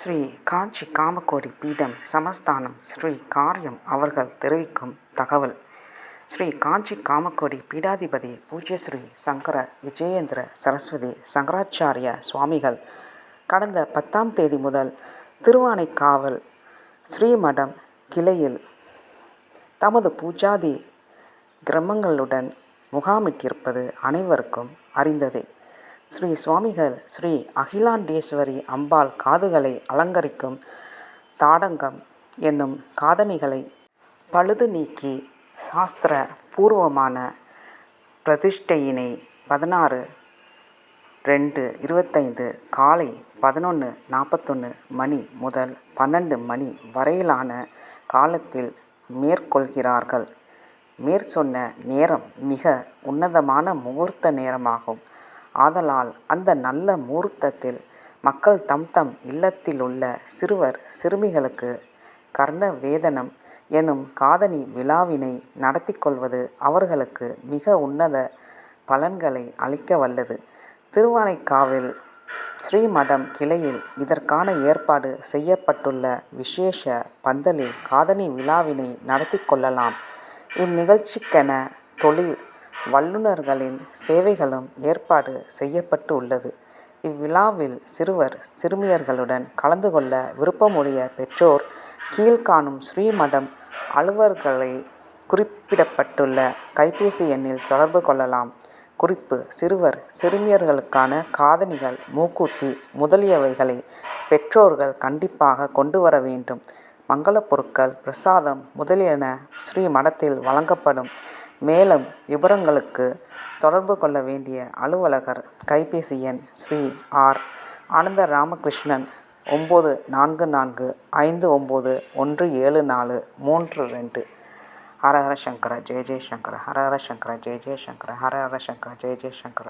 ஸ்ரீ காஞ்சி காமக்கோடி பீடம் சமஸ்தானம் ஸ்ரீ காரியம் அவர்கள் தெரிவிக்கும் தகவல். ஸ்ரீ காஞ்சி காமக்கோடி பீடாதிபதி பூஜ்ய ஸ்ரீ சங்கர விஜயேந்திர சரஸ்வதி சங்கராச்சாரிய சுவாமிகள். கடந்த பத்தாம் தேதி முதல் திருவானைக்காவல் ஸ்ரீமடம் கிளையில் தமது பூஜாதி கிரமங்களுடன் முகாமிட்டிருப்பது அனைவருக்கும் அறிந்ததே. ஸ்ரீ சுவாமிகள் ஸ்ரீ அகிலாண்டேஸ்வரி அம்பாள் காதுகளை அலங்கரிக்கும் தாடங்கம் என்னும் காதணிகளை பழுது நீக்கி சாஸ்திர பூர்வமான பிரதிஷ்டையினை பதினாறு ரெண்டு இருபத்தைந்து காலை பதினொன்று நாற்பத்தொன்று மணி முதல் பன்னெண்டு மணி வரையிலான காலத்தில் மேற்கொள்கிறார்கள். மேற்சொன்ன நேரம் மிக உன்னதமான முகூர்த்த நேரமாகும். ஆதலால் அந்த நல்ல முகூர்த்தத்தில் மக்கள் தம் தம் இல்லத்திலுள்ள சிறுவர் சிறுமிகளுக்கு கர்ண வேதனம் எனும் காதணி விழாவினை நடத்தி கொள்வது அவர்களுக்கு மிக உன்னத பலன்களை அளிக்க வல்லது. திருவானைக்காவில் ஸ்ரீமடம் கிளையில் இதற்கான ஏற்பாடு செய்யப்பட்டுள்ள விசேஷ பந்தலில் காதணி விழாவினை நடத்தி கொள்ளலாம். இந்நிகழ்ச்சிக்கென தொழில் வல்லுநர்களின் சேவைகளும் ஏற்பாடு செய்யப்பட்டு உள்ளது. இவ்விழாவில் சிறுவர் சிறுமியர்களுடன் கலந்து கொள்ள விருப்பமுடைய பெற்றோர் கீழ்காணும் ஸ்ரீமடம் அலுவலர்களை குறிப்பிடப்பட்டுள்ள கைபேசி எண்ணில் தொடர்பு கொள்ளலாம். குறிப்பு சிறுவர் சிறுமியர்களுக்கான காதணிகள் மூக்குத்தி முதலியவைகளை பெற்றோர்கள் கண்டிப்பாக கொண்டு வர வேண்டும். மங்கள பொருட்கள் பிரசாதம் முதலியன ஸ்ரீ மடத்தில் வழங்கப்படும். மேலும் விவரங்களுக்கு தொடர்பு கொள்ள வேண்டிய அலுவலகர் கைபேசி எண் ஸ்ரீ ஆர் ஆனந்த ராமகிருஷ்ணன் ஒம்பது நான்கு நான்கு ஐந்து ஒம்பது ஒன்று ஏழு நாலு மூன்று ரெண்டு. ஹரஹர சங்கர ஜெய ஜெயசங்கர ஹர ஹர சங்கர ஜெய ஜெயசங்கர ஹர ஹர சங்கர ஜெய ஜெயசங்கர.